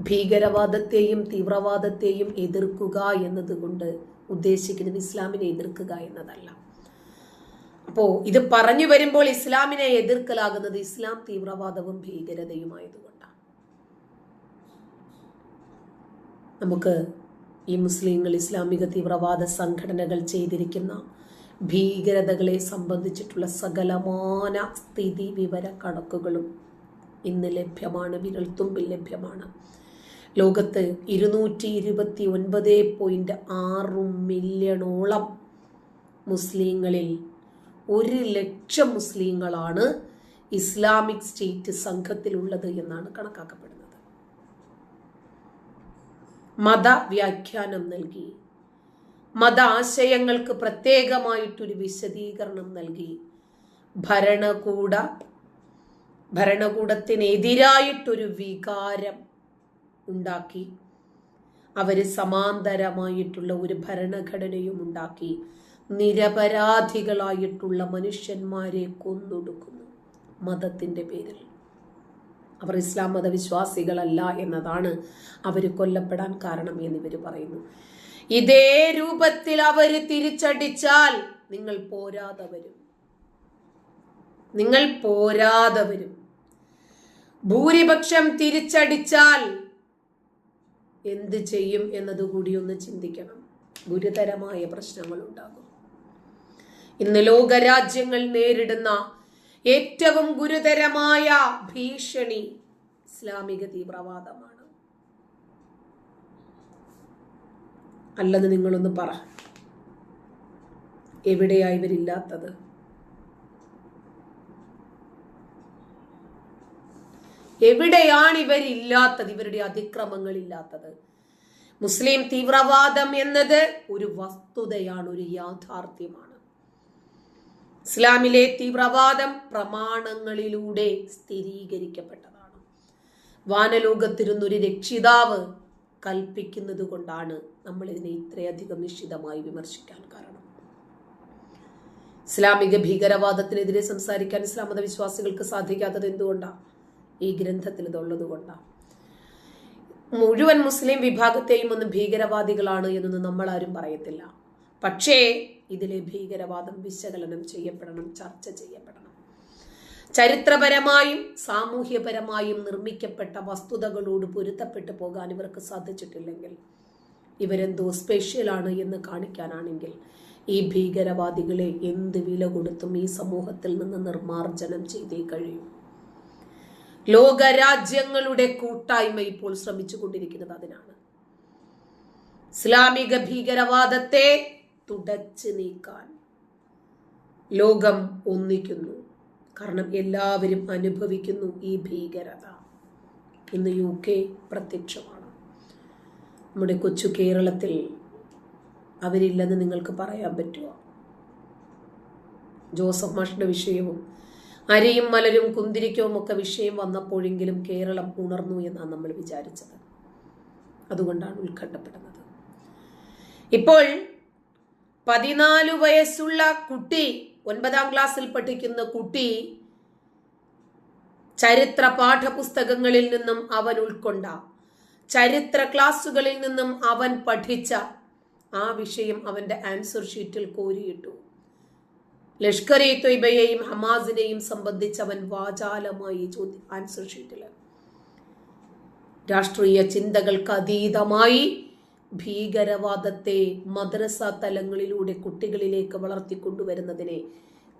ഭീകരവാദത്തെയും തീവ്രവാദത്തെയും എതിർക്കുക എന്നതുകൊണ്ട് ഉദ്ദേശിക്കുന്നത് ഇസ്ലാമിനെ എതിർക്കുക എന്നതല്ല. അപ്പോൾ ഇത് പറഞ്ഞു വരുമ്പോൾ ഇസ്ലാമിനെ എതിർക്കലാകുന്നത് ഇസ്ലാം തീവ്രവാദവും ഭീകരതയുമായതുകൊണ്ടാണ്. നമുക്ക് ഈ മുസ്ലിങ്ങൾ ഇസ്ലാമിക തീവ്രവാദ സംഘടനകൾ ചെയ്തിരിക്കുന്ന ഭീകരതകളെ സംബന്ധിച്ചിട്ടുള്ള സകലമാന സ്ഥിതി വിവര കണക്കുകളും ഇന്ന് ലഭ്യമാണ് വിരൽത്തുമ്പിൽ ലഭ്യമാണ്. ലോകത്ത് ഇരുന്നൂറ്റി ഇരുപത്തി ഒൻപത് പോയിന്റ് ആറ് മില്യണോളം മുസ്ലിങ്ങളിൽ ഒരു ലക്ഷം മുസ്ലിങ്ങളാണ് ഇസ്ലാമിക് സ്റ്റേറ്റ് സംഘത്തിലുള്ളത് എന്നാണ് കണക്കാക്കപ്പെടുന്നത്. മത വ്യാഖ്യാനം നൽകി. മത ആശയങ്ങൾക്ക് പ്രത്യേകമായിട്ടൊരു വിശദീകരണം നൽകി. ഭരണകൂട ഭരണകൂടത്തിനെതിരായിട്ടൊരു വികാരം ഉണ്ടാക്കി. അവർ സമാന്തരമായിട്ടുള്ള ഒരു ഭരണഘടനയും ഉണ്ടാക്കി. നിരപരാധികളായിട്ടുള്ള മനുഷ്യന്മാരെ കൊന്നൊടുക്കുന്നു മതത്തിന്റെ പേരിൽ. അവർ ഇസ്ലാം മതവിശ്വാസികളല്ല എന്നതാണ് അവർ കൊല്ലപ്പെടാൻ കാരണം എന്നിവർ പറയുന്നു. ഇതേ രൂപത്തിൽ അവർ തിരിച്ചടിച്ചാൽ നിങ്ങൾ പോരാതെ വരും നിങ്ങൾ പോരാതെ വരും ഭൂരിപക്ഷം തിരിച്ചടിച്ചാൽ എന്ത് ചെയ്യും എന്നതുകൂടി ഒന്ന് ചിന്തിക്കണം. ഗുരുതരമായ പ്രശ്നങ്ങൾ ഉണ്ടാകും ഇന്ന് ലോകരാജ്യങ്ങൾ നേരിടുന്ന ഏറ്റവും ഗുരുതരമായ ഭീഷണി ഇസ്ലാമിക തീവ്രവാദമാണ്. അല്ലെന്ന് നിങ്ങളൊന്ന് പറ. എവിടെയാ ഇവരില്ലാത്തത്? എവിടെയാണ് ഇവരില്ലാത്തത് ഇവരുടെ അതിക്രമങ്ങൾ ഇല്ലാത്തത് മുസ്ലിം തീവ്രവാദം എന്നത് ഒരു വസ്തുതയാണ് ഒരു യാഥാർത്ഥ്യമാണ്. ഇസ്ലാമിലെ തീവ്രവാദം പ്രമാണങ്ങളിലൂടെ സ്ഥിരീകരിക്കപ്പെട്ടതാണ്. വാനലോകത്തിരുന്നൊരു രക്ഷിതാവ് കൽപ്പിക്കുന്നത് കൊണ്ടാണ് നമ്മൾ ഇതിനെ ഇത്രയധികം നിശ്ചിതമായി വിമർശിക്കാൻ കാരണം. ഇസ്ലാമിക ഭീകരവാദത്തിനെതിരെ സംസാരിക്കാൻ ഇസ്ലാം മതവിശ്വാസികൾക്ക് സാധിക്കാത്തത് എന്തുകൊണ്ടാണ് ഈ ഗ്രന്ഥത്തിൽ ഇതുള്ളത് കൊണ്ടാണ്. മുഴുവൻ മുസ്ലിം വിഭാഗത്തെയും ഒന്ന് ഭീകരവാദികളാണ് എന്നൊന്നും നമ്മൾ ആരും പറയത്തില്ല. പക്ഷേ ഇതിലെ ഭീകരവാദം വിശകലനം ചെയ്യപ്പെടണം ചർച്ച ചെയ്യപ്പെടണം. ചരിത്രപരമായും സാമൂഹ്യപരമായും നിർമ്മിക്കപ്പെട്ട വസ്തുതകളോട് പൊരുത്തപ്പെട്ടു പോകാൻ ഇവർക്ക് സാധിച്ചിട്ടില്ലെങ്കിൽ ഇവരെന്തോ സ്പെഷ്യലാണ് എന്ന് കാണിക്കാനാണെങ്കിൽ ഈ ഭീകരവാദികളെ എന്ത് വില കൊടുത്തും ഈ സമൂഹത്തിൽ നിന്ന് നിർമാർജനം ചെയ്തേ കഴിയൂ. ലോകരാജ്യങ്ങളുടെ കൂട്ടായ്മ ഇപ്പോൾ ശ്രമിച്ചുകൊണ്ടിരിക്കുന്നത് അതിനാണ്. ഇസ്ലാമിക ഭീകരവാദത്തെ തുടച്ചു നീക്കാൻ ലോകം ഒന്നിക്കുന്നു. കാരണം എല്ലാവരും അനുഭവിക്കുന്നു ഈ ഭീകരത. ഇന്ന് യു കെ പ്രത്യക്ഷമാണ്. നമ്മുടെ കൊച്ചു കേരളത്തിൽ അവരില്ലെന്ന് നിങ്ങൾക്ക് പറയാൻ പറ്റുമോ? ജോസഫ് മാഷിന്റെ വിഷയവും അരിയും മലരും കുന്തിരിക്കവും ഒക്കെ വിഷയം വന്നപ്പോഴെങ്കിലും കേരളം ഉണർന്നു എന്നാണ് നമ്മൾ വിചാരിച്ചത്. അതുകൊണ്ടാണ് ഉത്കണ്ഠപ്പെടുന്നത്. ഇപ്പോൾ പതിനാല് വയസ്സുള്ള കുട്ടി ഒൻപതാം ക്ലാസ്സിൽ പഠിക്കുന്ന കുട്ടി ചരിത്ര പാഠപുസ്തകങ്ങളിൽ നിന്നും അവൻ ഉൾക്കൊണ്ട ചരിത്ര ക്ലാസ്സുകളിൽ നിന്നും അവൻ പഠിച്ച ആ വിഷയം അവന്റെ ആൻസർ ഷീറ്റിൽ കോരിയിട്ടു. ലഷ്കർ ഇ തൊയ്ബയെയും ഹമാസിനെയും സംബന്ധിച്ച് അവൻ വാചാലമായി ചോദ്യം ആൻസർ ഷീറ്റിൽ രാഷ്ട്രീയ ചിന്തകൾക്ക് അതീതമായി ഭീകരവാദത്തെ മദ്രസ തലങ്ങളിലൂടെ കുട്ടികളിലേക്ക് വളർത്തിക്കൊണ്ടുവരുന്നതിനെ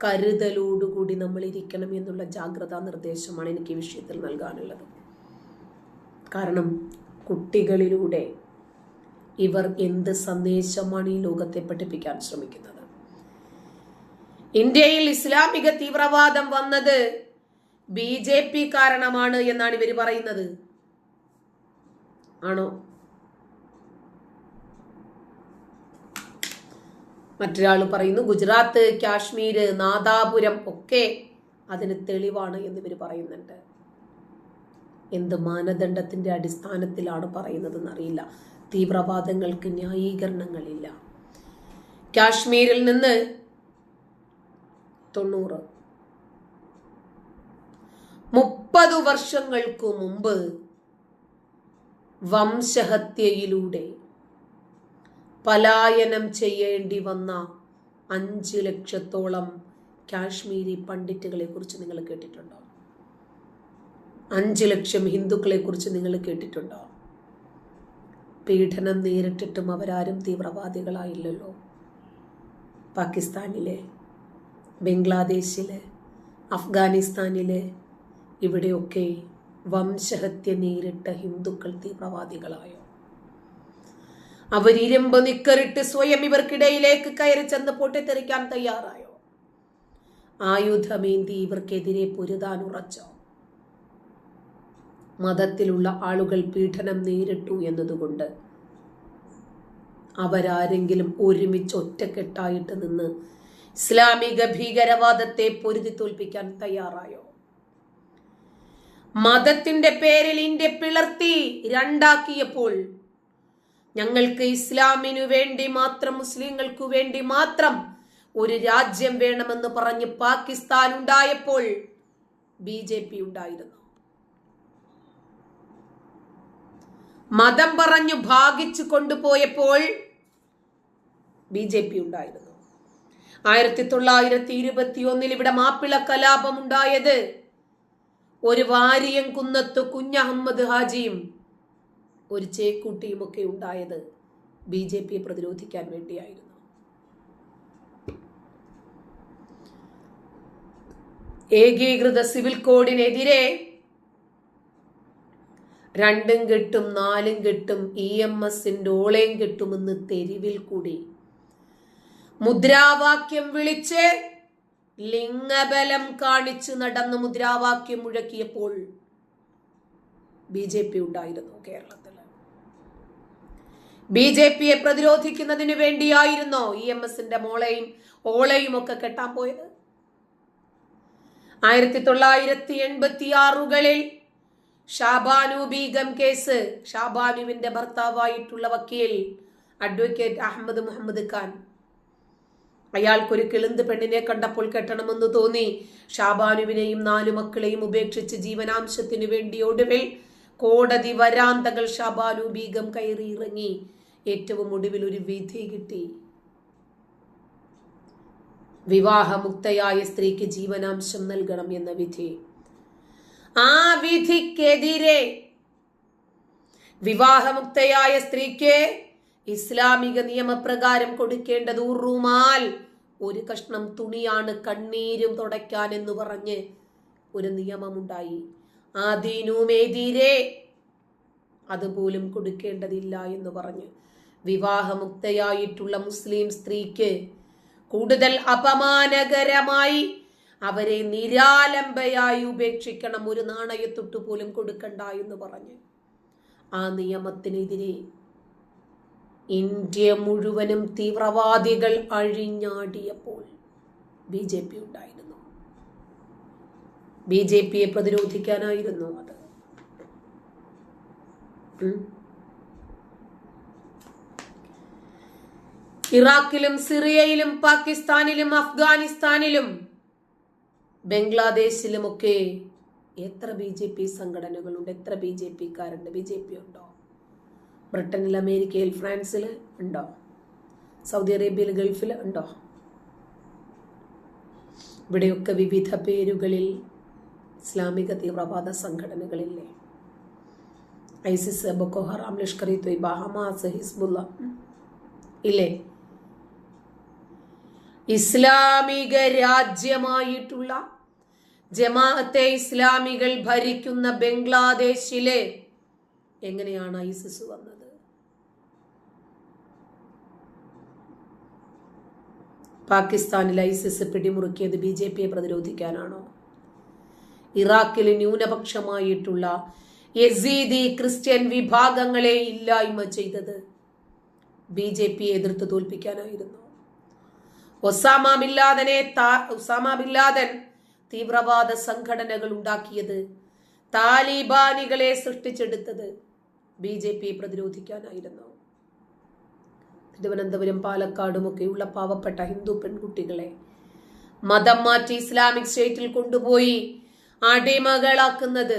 കരുതലോടുകൂടി നമ്മൾ ഇരിക്കണം എന്നുള്ള ജാഗ്രതാ നിർദ്ദേശമാണ് എനിക്ക് ഈ വിഷയത്തിൽ നൽകാനുള്ളത്. കാരണം കുട്ടികളിലൂടെ ഇവർ എന്ത് സന്ദേശമാണ് ഈ ലോകത്തെ പഠിപ്പിക്കാൻ ശ്രമിക്കുന്നത്? ഇന്ത്യയിൽ ഇസ്ലാമിക തീവ്രവാദം വന്നത് ബി ജെ പി കാരണമാണ് എന്നാണ് ഇവർ പറയുന്നത്. ആണോ? മറ്റൊരാൾ പറയുന്നു ഗുജറാത്ത് കാശ്മീർ നാദാപുരം ഒക്കെ അതിന് തെളിവാണ് എന്ന് ഇവർ പറയുന്നുണ്ട്. എന്ത് മാനദണ്ഡത്തിന്റെ അടിസ്ഥാനത്തിലാണ് പറയുന്നതെന്ന് അറിയില്ല. തീവ്രവാദങ്ങൾക്ക് ന്യായീകരണങ്ങളില്ല. കാശ്മീരിൽ നിന്ന് തൊണ്ണൂറ്. മുപ്പത് വർഷങ്ങൾക്കു മുമ്പ് വംശഹത്യയിലൂടെ പലായനം ചെയ്യേണ്ടി വന്ന അഞ്ച് ലക്ഷത്തോളം കാശ്മീരി പണ്ഡിറ്റുകളെ കുറിച്ച് നിങ്ങൾ കേട്ടിട്ടുണ്ടോ? അഞ്ച് ലക്ഷം ഹിന്ദുക്കളെ കുറിച്ച് നിങ്ങൾ കേട്ടിട്ടുണ്ടോ? പീഡനം നേരിട്ടിട്ടും അവരാരും തീവ്രവാദികളായില്ലല്ലോ. പാകിസ്ഥാനിലെ ബംഗ്ലാദേശിലെ അഫ്ഗാനിസ്ഥാനിലെ ഇവിടെയൊക്കെ വംശഹത്യ നേരിട്ട ഹിന്ദുക്കൾ തീവ്രവാദികളായോ? അവരിരമ്പ് നിക്കറിട്ട് സ്വയം ഇവർക്കിടയിലേക്ക് കയറി ചെന്ന് പൊട്ടിത്തെറിക്കാൻ തയ്യാറായോ? ആയുധമേന്തി ഇവർക്കെതിരെ പൊരുതാൻ ഉറച്ചോ? മതത്തിലുള്ള ആളുകൾ പീഡനം നേരിട്ടു എന്നതുകൊണ്ട് അവരാരെങ്കിലും ഒരുമിച്ച് ഒറ്റക്കെട്ടായിട്ട് നിന്ന് ഇസ്ലാമിക ഭീകരവാദത്തെ പൊരുതി തോൽപ്പിക്കാൻ തയ്യാറായോ? മതത്തിന്റെ പേരിൽ ഇന്ത്യ പിളർത്തി രണ്ടാക്കിയപ്പോൾ ഞങ്ങൾക്ക് ഇസ്ലാമിനു വേണ്ടി മാത്രം മുസ്ലിങ്ങൾക്കു വേണ്ടി മാത്രം ഒരു രാജ്യം വേണമെന്ന് പറഞ്ഞ് പാകിസ്ഥാൻ ഉണ്ടായപ്പോൾ ബി ജെ പി ഉണ്ടായിരുന്നു. മതം പറഞ്ഞു ഭാഗിച്ചു കൊണ്ടുപോയപ്പോൾ ബി ജെ പി ഉണ്ടായിരുന്നു. ആയിരത്തി തൊള്ളായിരത്തി ഇരുപത്തി ഒന്നിൽ ഇവിടെ മാപ്പിള കലാപം ഉണ്ടായത് ഒരു വാരിയം കുന്നത്ത് കുഞ്ഞഹമ്മദ് ഹാജിയും ഒരു ചേക്കൂട്ടിയും ഒക്കെ ഉണ്ടായത് ബി ജെ പിയെ പ്രതിരോധിക്കാൻ വേണ്ടിയായിരുന്നു. ഏകീകൃത സിവിൽ കോഡിനെതിരെ രണ്ടും കെട്ടും നാലും കെട്ടും ഇ എം എസിന്റെ ഓളയും കെട്ടുമെന്ന് തെരുവിൽ കൂടി മുദ്രാവാക്യം വിളിച്ച് ലിംഗബലം കാണിച്ച് നടന്ന് മുദ്രാവാക്യം മുഴക്കിയപ്പോൾ ബി ജെ പി ഉണ്ടായിരുന്നു കേരളത്തിൽ. ബി ജെ പിയെ പ്രതിരോധിക്കുന്നതിന് വേണ്ടിയായിരുന്നോ ഇ എം എസിന്റെ മോളെയും ഓളയും ഒക്കെ കെട്ടാൻ പോയത്. ആയിരത്തി തൊള്ളായിരത്തി എൺപത്തി ആറുകളിൽ ഷാബാനു ബീഗം കേസ് ഷാബാനുവിന്റെ ഭർത്താവായിട്ടുള്ള വക്കീൽ അഡ്വക്കേറ്റ് അഹമ്മദ് മുഹമ്മദ് ഖാൻ അയാൾക്കൊരു കിളുന്ത് പെണ്ണിനെ കണ്ടപ്പോൾ കെട്ടണമെന്ന് തോന്നി. ഷാബാനുവിനെയും നാലു മക്കളെയും ഉപേക്ഷിച്ച് ജീവനാംശത്തിനു വേണ്ടി ഒടുവിൽ കോടതി വരാന്തകൾ ഷാബാനു ബീഗം കയറി ഇറങ്ങി. ഏറ്റവും ഒടുവിൽ ഒരു വിധി കിട്ടി. വിവാഹമുക്തയായ സ്ത്രീക്ക് ജീവനാംശം നൽകണം എന്ന വിധി. ആ വിധിക്കെതിരെ വിവാഹമുക്തയായ സ്ത്രീക്ക് ഇസ്ലാമിക നിയമപ്രകാരം കൊടുക്കേണ്ടത് ഉറുമാൽ. ഒരു കഷ്ണം തുണിയാണ് കണ്ണീരും തുടയ്ക്കാൻ എന്ന് പറഞ്ഞ് ഒരു നിയമമുണ്ടായി. ആദീനുമേതീരെ അതുപോലും കൊടുക്കേണ്ടതില്ല എന്ന് പറഞ്ഞ് വിവാഹമുക്തയായിട്ടുള്ള മുസ്ലിം സ്ത്രീക്ക് കൂടുതൽ അപമാനകരമായി അവരെ നിരാലംബയായി ഉപേക്ഷിക്കണം. ഒരു നാണയത്തൊട്ട് പോലും കൊടുക്കണ്ട എന്ന് പറഞ്ഞ് ആ നിയമത്തിനെതിരെ ഇന്ത്യ മുഴുവനും തീവ്രവാദികൾ അഴിഞ്ഞാടിയപ്പോൾ ബി ജെ പി ഉണ്ടായിരുന്നു. ബി ജെ പിയെ പ്രതിരോധിക്കാനായിരുന്നു അത്. ഇറാഖിലും സിറിയയിലും പാകിസ്ഥാനിലും അഫ്ഗാനിസ്ഥാനിലും ബംഗ്ലാദേശിലുമൊക്കെ എത്ര ബി ജെ പി സംഘടനകളുണ്ട് എത്ര ബി ജെ പിക്കാരുണ്ട് ബി ജെ പി ഉണ്ടോ? ബ്രിട്ടനിൽ അമേരിക്കയിൽ ഫ്രാൻസിൽ ഉണ്ടോ? സൗദി അറേബ്യയിൽ ഗൾഫിൽ ഉണ്ടോ? ഇവിടെയൊക്കെ വിവിധ പേരുകളിൽ ഇസ്ലാമിക തീവ്രവാദ സംഘടനകളില്ലേ? ISIS Boko Haram Lashkar e Hamas Hezbollah ഇല്ലേ? ഇസ്ലാമിക രാജ്യമായിട്ടുള്ള ജമാഅത്തെ ഇസ്ലാമികൾ ഭരിക്കുന്ന ബംഗ്ലാദേശിലെ എങ്ങനെയാണ് ഐസിസ് വന്നത്? പാകിസ്ഥാനിൽ ഐസിസ് പിടിമുറുക്കിയത് ബി ജെ പിയെ പ്രതിരോധിക്കാനാണോ? ഇറാഖിൽ ന്യൂനപക്ഷമായിട്ടുള്ള യസീദി ക്രിസ്ത്യൻ വിഭാഗങ്ങളെ ഇല്ലായ്മ ചെയ്തത് ബി ജെ പിയെ എതിർത്ത് തോൽപ്പിക്കാനായിരുന്നു. ഒസാമ ബില്ലാദനെ ഒസാമ ബില്ലാദൻ തീവ്രവാദ സംഘടനകൾ ഉണ്ടാക്കിയത് താലിബാനികളെ സൃഷ്ടിച്ചെടുത്തത് ബി ജെ പി പ്രതിരോധിക്കാനായിരുന്നു. തിരുവനന്തപുരം പാലക്കാടും ഒക്കെയുള്ള പാവപ്പെട്ട ഹിന്ദു പെൺകുട്ടികളെ മതം മാറ്റി ഇസ്ലാമിക് സ്റ്റേറ്റിൽ കൊണ്ടുപോയി അടിമകളാക്കുന്നത്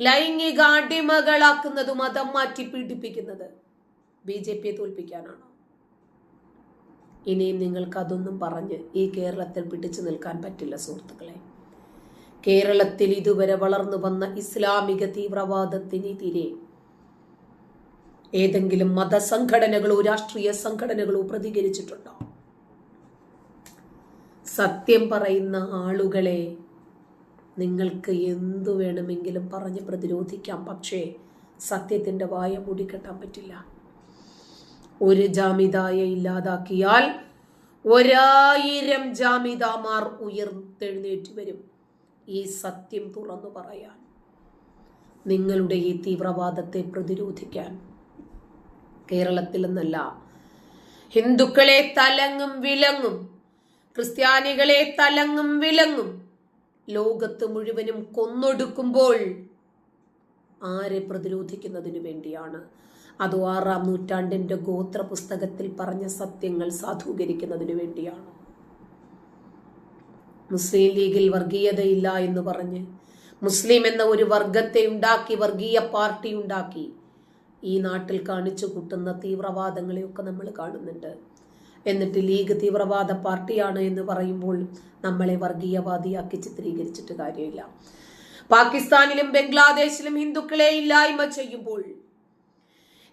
ലൈംഗിക അടിമകളാക്കുന്നത് മതം മാറ്റി പീഡിപ്പിക്കുന്നത് ബി ജെ പിയെ തോൽപ്പിക്കാനാണോ? ഇനിയും നിങ്ങൾക്ക് അതൊന്നും പറഞ്ഞ് ഈ കേരളത്തിൽ പിടിച്ചു നിൽക്കാൻ പറ്റില്ല സുഹൃത്തുക്കളെ. കേരളത്തിൽ ഇതുവരെ വളർന്നു വന്ന ഇസ്ലാമിക തീവ്രവാദത്തിനെതിരെ ഏതെങ്കിലും മതസംഘടനകളോ രാഷ്ട്രീയ സംഘടനകളോ പ്രതികരിച്ചിട്ടുണ്ടോ? സത്യം പറയുന്ന ആളുകളെ നിങ്ങൾക്ക് എന്തു വേണമെങ്കിലും പറഞ്ഞ് പ്രതിരോധിക്കാം. പക്ഷേ സത്യത്തിന്റെ വായ മൂടിക്കെട്ടാൻ പറ്റില്ല. ഒരു ജാമിതായെ ഇല്ലാതാക്കിയാൽ ഒരായിരം ജാമിതാമാർ ഉയർത്തെഴുന്നേറ്റ് വരും. ഈ സത്യം തുറന്നു പറയാൻ നിങ്ങളുടെ ഈ തീവ്രവാദത്തെ പ്രതിരോധിക്കാൻ കേരളത്തിൽ നിന്നല്ല ഹിന്ദുക്കളെ തലങ്ങും വിലങ്ങും ക്രിസ്ത്യാനികളെ തലങ്ങും വിലങ്ങും ലോകത്ത് മുഴുവനും കൊന്നൊടുക്കുമ്പോൾ ആരെ പ്രതിരോധിക്കുന്നതിനു വേണ്ടിയാണ്. അതോ ആറാം നൂറ്റാണ്ടിന്റെ ഗോത്ര പുസ്തകത്തിൽ പറഞ്ഞ സത്യങ്ങൾ സാധൂകരിക്കുന്നതിനു വേണ്ടിയാണ്. മുസ്ലിം ലീഗിൽ വർഗീയതയില്ല എന്ന് പറഞ്ഞ് മുസ്ലിം എന്ന ഒരു വർഗത്തെ ഉണ്ടാക്കി വർഗീയ പാർട്ടി ഉണ്ടാക്കി ഈ നാട്ടിൽ കാണിച്ചു കൂട്ടുന്ന തീവ്രവാദങ്ങളെയൊക്കെ നമ്മൾ കാണുന്നുണ്ട്. എന്നിട്ട് ലീഗ് തീവ്രവാദ പാർട്ടിയാണ് എന്ന് പറയുമ്പോൾ നമ്മളെ വർഗീയവാദിയാക്കി ചിത്രീകരിച്ചിട്ട് കാര്യമില്ല. പാകിസ്ഥാനിലും ബംഗ്ലാദേശിലും ഹിന്ദുക്കളെ ഇല്ലായ്മ ചെയ്യുമ്പോൾ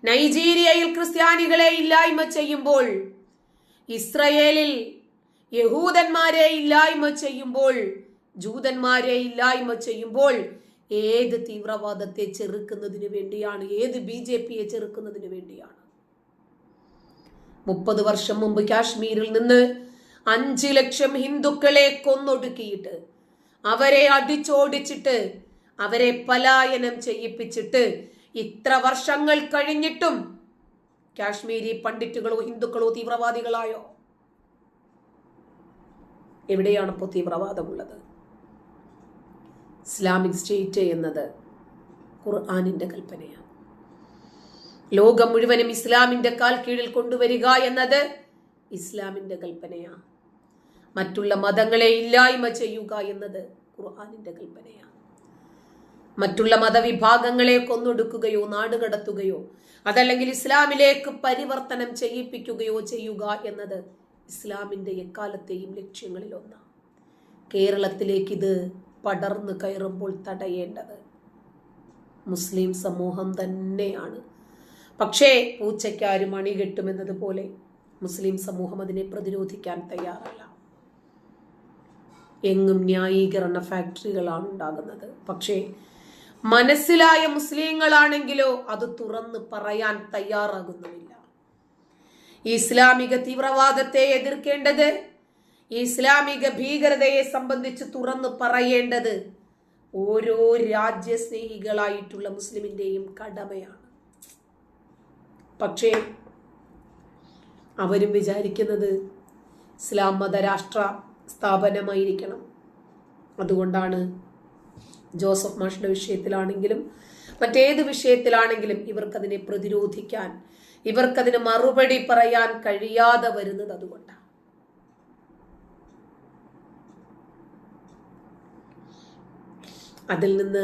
നൈജീരിയയിൽ ക്രിസ്ത്യാനികളെ ഇല്ലായ്മ ചെയ്യുമ്പോൾ ഇസ്രയേലിൽ യഹൂദന്മാരെ ഇല്ലായ്മ ചെയ്യുമ്പോൾ ജൂതന്മാരെ ഇല്ലായ്മ ചെയ്യുമ്പോൾ ഏത് തീവ്രവാദത്തെ ചെറുക്കുന്നതിന് വേണ്ടിയാണ് ഏത് ബി ജെ പിയെ ചെറുക്കുന്നതിന് വേണ്ടിയാണ്? മുപ്പത് വർഷം മുമ്പ് കാശ്മീരിൽ നിന്ന് അഞ്ച് ലക്ഷം ഹിന്ദുക്കളെ കൊന്നൊടുക്കിയിട്ട് അവരെ അടിച്ചോടിച്ചിട്ട് അവരെ പലായനം ചെയ്യിപ്പിച്ചിട്ട് ഇത്ര വർഷങ്ങൾ കഴിഞ്ഞിട്ടും കാശ്മീരി പണ്ഡിറ്റുകളോ ഹിന്ദുക്കളോ തീവ്രവാദികളായോ? എവിടെയാണ് ഇപ്പോൾ തീവ്രവാദമുള്ളത്? ഇസ്ലാമിക് സ്റ്റേറ്റ് എന്നത് ഖുർആാനിന്റെ കൽപ്പനയാണ്. ലോകം മുഴുവനും ഇസ്ലാമിന്റെ കാൽ കീഴിൽ കൊണ്ടുവരിക എന്നത് ഇസ്ലാമിന്റെ കൽപ്പനയാണ്. മറ്റുള്ള മതങ്ങളെ ഇല്ലായ്മ ചെയ്യുക എന്നത് ഖുർആാനിന്റെ കൽപ്പനയാണ്. മറ്റുള്ള മതവിഭാഗങ്ങളെ കൊന്നൊടുക്കുകയോ നാടുകടത്തുകയോ അതല്ലെങ്കിൽ ഇസ്ലാമിലേക്ക് പരിവർത്തനം ചെയ്യിപ്പിക്കുകയോ ചെയ്യുക എന്നത് ഇസ്ലാമിന്റെ എക്കാലത്തെയും ലക്ഷ്യങ്ങളിൽ ഒന്നാണ്. പടർന്നു കയറുമ്പോൾ തടയേണ്ടത്. മുസ്ലിം സമൂഹം തന്നെയാണ്. പക്ഷേ പൂച്ചയ്ക്കാരും അണി കെട്ടുമെന്നതുപോലെ മുസ്ലിം സമൂഹം അതിനെ പ്രതിരോധിക്കാൻ തയ്യാറല്ല. എങ്ങും ന്യായീകരണ ഫാക്ടറികളാണ് ഉണ്ടാകുന്നത്. പക്ഷേ മനസ്സിലായ മുസ്ലിങ്ങളാണെങ്കിലോ അത് തുറന്ന് പറയാൻ തയ്യാറാകുന്നുമില്ല. ഇസ്ലാമിക തീവ്രവാദത്തെ എതിർക്കേണ്ടത് ഇസ്ലാമിക ഭീകരതയെ സംബന്ധിച്ച് തുറന്ന് പറയേണ്ടത് ഓരോ രാജ്യസ്നേഹികളായിട്ടുള്ള മുസ്ലിമിന്റെയും കടമയാണ്. പക്ഷേ അവരും വിചാരിക്കുന്നത് ഇസ്ലാം മതരാഷ്ട്ര സ്ഥാപനമായിരിക്കണം. അതുകൊണ്ടാണ് ജോസഫ് മാഷിന്റെ വിഷയത്തിലാണെങ്കിലും മറ്റേത് വിഷയത്തിലാണെങ്കിലും ഇവർക്കതിനെ പ്രതിരോധിക്കാൻ ഇവർക്കതിന് മറുപടി പറയാൻ കഴിയാതെ വരുന്നത് അതുകൊണ്ടാണ്. അതിൽ നിന്ന്